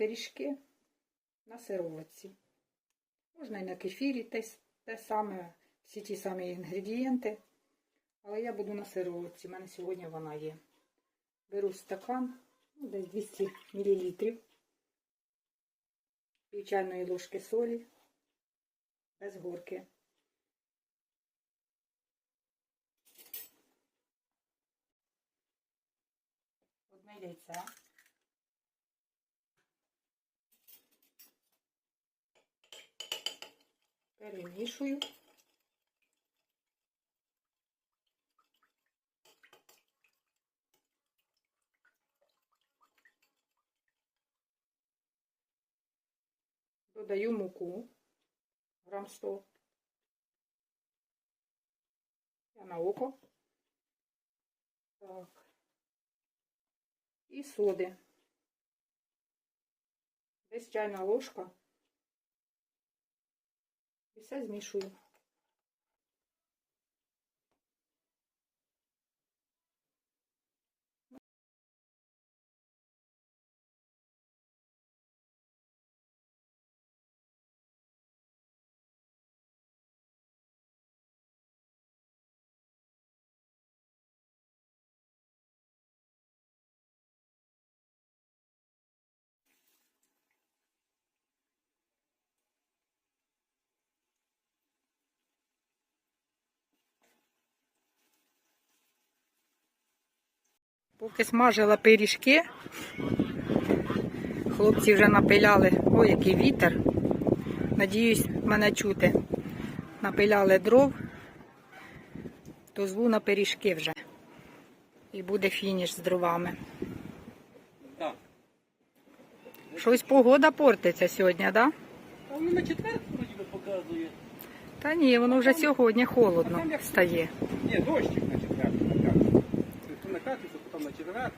пиріжки на сироватці. Можна і на кефірі те, те саме, всі ті самі інгредієнти. Але я буду на сироватці. У мене сьогодні вона є. Беру стакан, ну, десь 200 мл. Пів ложки солі без горки. Одне яйце. Перемішую. Додаю муку. Грам 100. Я на око. Так. І соди. Десь чайна ложка. І все змішую. Поки смажила пиріжки, хлопці вже напиляли, ой, який вітер. Надіюсь, мене чути. Напиляли дров, то зву на пиріжки вже. І буде фініш з дровами. Щось погода портиться сьогодні, так? Да? А воно на четвер вроді показує. Та ні, воно вже сьогодні холодно стає. Ні, дощик. П'ятницю, потім на четвер.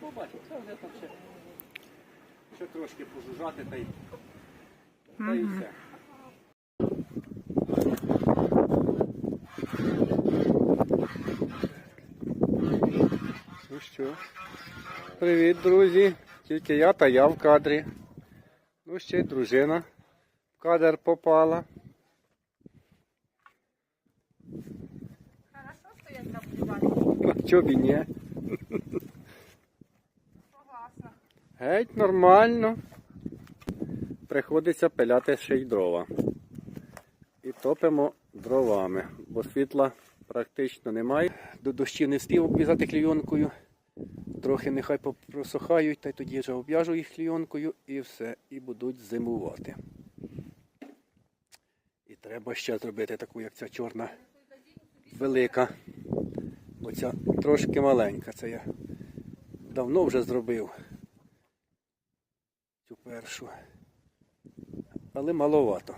Побачимо, це вже там ще. Ще трошки пожужжати та й, та й все. Ну що, привіт, друзі. Тільки я та я в кадрі. Ну ще й дружина в кадр попала. Хорошо, що я забуваю. Чого б і ні? Согласна. Геть нормально. Приходиться пиляти ще й дрова. І топимо дровами, бо світла практично немає. До дощів не встиг обв'язати клійонкою. Трохи нехай просохають, та й тоді вже обв'яжу їх клійонкою і все, і будуть зимувати. І треба ще зробити таку, як ця чорна велика. Оця трошки маленька. Це я давно вже зробив цю першу. Але маловато.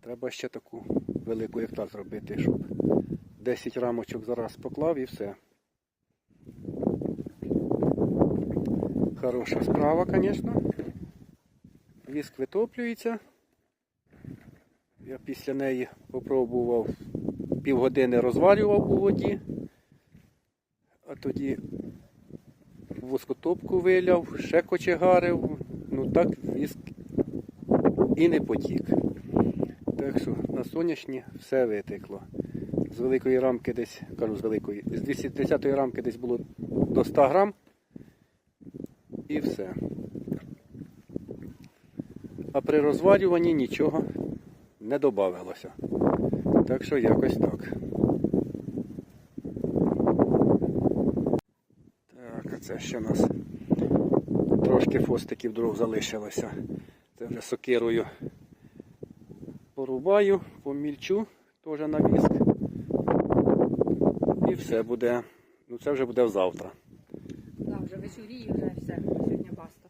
Треба ще таку велику, як та зробити, щоб 10 рамочок зараз поклав і все. Хороша справа, звісно. Віск витоплюється. Я після неї попробував півгодини розварював у воді, а тоді воскотопку виляв, ще кочегарив, ну так віск і не потік. Так що на сонячні все витекло. З великої рамки десь, кажу, з великої, з 230 рамки десь було до 100 грам. І все. А при розварюванні нічого не додавалося. Так що якось так. Так, а це ще у нас трошки фостиків дров залишилося. Це вже сокирою порубаю, помільчу теж на віск. І все буде. Ну це вже буде завтра. Да, вже вечоріє, вже все. Сьогодні баста.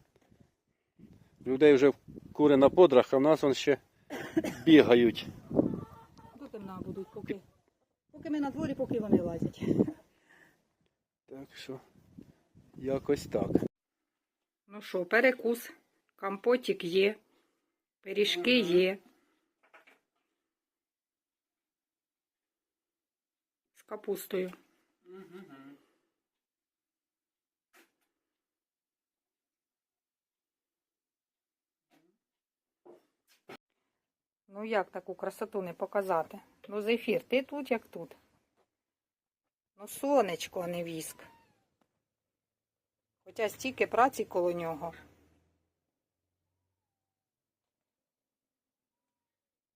Людей вже кури на подрах, а в нас вон ще бігають на дворі, поки вони лазять. Так що, якось так. Ну що, перекус, компотик є, пиріжки є. З капустою. Ну як таку красоту не показати? Ну, зефір, ти тут, як тут. Ну, сонечко, а не віск. Хоча стільки праці коло нього.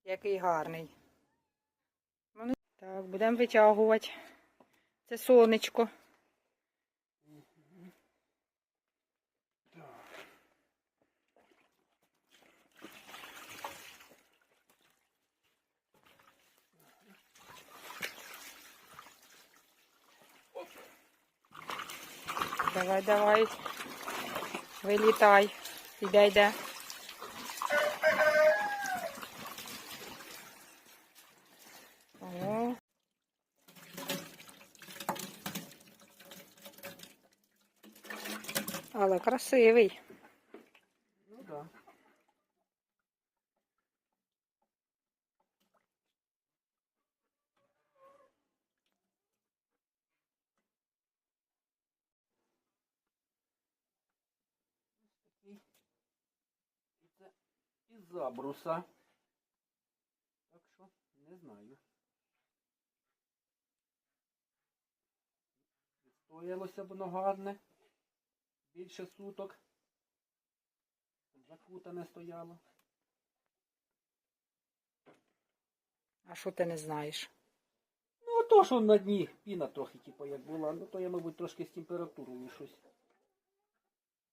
Який гарний. Ну, Так, будемо витягувати. Це сонечко. Давай, давай. Вилітай. Іде, йде. О. Але красивий. Із забруса. Так що не знаю. Відстоялося б воно гарне. Більше суток. Закутане стояло. А що ти не знаєш? Ну, то, що на дні піна трохи, типу, як була, ну то я, мабуть, трошки з температурою щось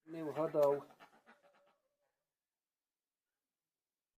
не вгадав.